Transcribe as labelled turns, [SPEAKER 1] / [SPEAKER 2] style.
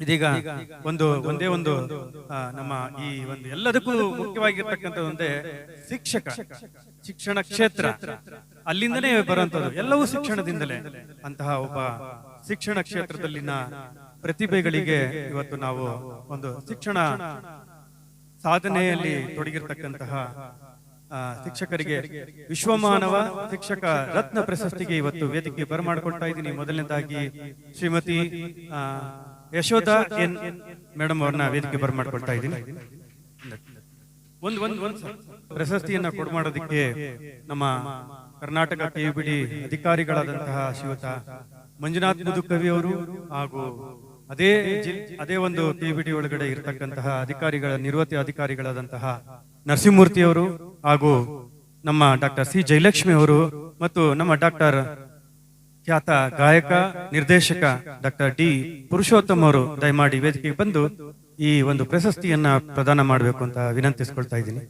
[SPEAKER 1] ಇದೀಗ ಒಂದು ಒಂದೇ ಒಂದು ನಮ್ಮ ಈ ಒಂದು ಎಲ್ಲದಕ್ಕೂ ಮುಖ್ಯವಾಗಿರ್ತಕ್ಕಂಥ ಒಂದೇ ಶಿಕ್ಷಕ. ಶಿಕ್ಷಣ ಕ್ಷೇತ್ರ. ಅಲ್ಲಿಂದನೇ ಬರುವಂತದ್ದು ಎಲ್ಲವೂ ಶಿಕ್ಷಣದಿಂದಲೇ ಅಂತಹ ಒಬ್ಬ ಶಿಕ್ಷಣ ಕ್ಷೇತ್ರದಲ್ಲಿನ ಪ್ರತಿಭೆಗಳಿಗೆ ಇವತ್ತು ನಾವು ಒಂದು ಶಿಕ್ಷಣ ಸಾಧನೆಯಲ್ಲಿ ತೊಡಗಿರ್ತಕ್ಕಂತಹ ಆ, ಶಿಕ್ಷಕರಿಗೆ ವಿಶ್ವಮಾನವ ಶಿಕ್ಷಕ ರತ್ನ ಪ್ರಶಸ್ತಿಗೆ ಇವತ್ತು ವೇದಿಕೆ ಬರಮಾಡಿಕೊಳ್ತಾ ಇದ್ದೀನಿ. ಮೊದಲನೇದಾಗಿ ಶ್ರೀಮತಿ ಆ, ಯಶೋಧ ಎನ್ ಮೇಡಮ್ ಅವ್ರನ್ನ ವೇದಿಕೆ ಬರ್ಮಾಡ್ಕೊಳ್ತಾ ಇದ್ದೀನಿ. ಒಂದು ಒಂದು ಒಂದು ಪ್ರಶಸ್ತಿಯನ್ನ ಕೊಡ್ಮಾಡೋದಕ್ಕೆ ನಮ್ಮ ಕರ್ನಾಟಕ ಕೆಬಿಡಿ ಅಧಿಕಾರಿಗಳಾದಂತಹ ಶ್ರೀಯುತ ಮಂಜುನಾಥ್ ಮುದುಕವಿ ಅವರು ಹಾಗೂ ಅದೇ ಅದೇ ಒಂದು ಕೆಬಿಡಿ ಒಳಗಡೆ ಇರತಕ್ಕಂತಹ ಅಧಿಕಾರಿಗಳ ನಿವೃತ್ತಿ ಅಧಿಕಾರಿಗಳಾದಂತಹ ನರಸಿಂಹಮೂರ್ತಿ ಅವರು ಹಾಗೂ ನಮ್ಮ ಡಾಕ್ಟರ್ ಸಿ ಜಯಲಕ್ಷ್ಮಿ ಅವರು ಮತ್ತು ನಮ್ಮ ಡಾಕ್ಟರ್ ಖ್ಯಾತ ಗಾಯಕ, ನಿರ್ದೇಶಕ ಡಾಕ್ಟರ್ ಡಿ ಪುರುಷೋತ್ತಮ್ ಅವರು ದಯಮಾಡಿ ವೇದಿಕೆಗೆ ಬಂದು ಈ ಒಂದು ಪ್ರಶಸ್ತಿಯನ್ನ ಪ್ರದಾನ ಮಾಡಬೇಕು ಅಂತ ವಿನಂತಿಸ್ಕೊಳ್ತಾ ಇದ್ದೀನಿ.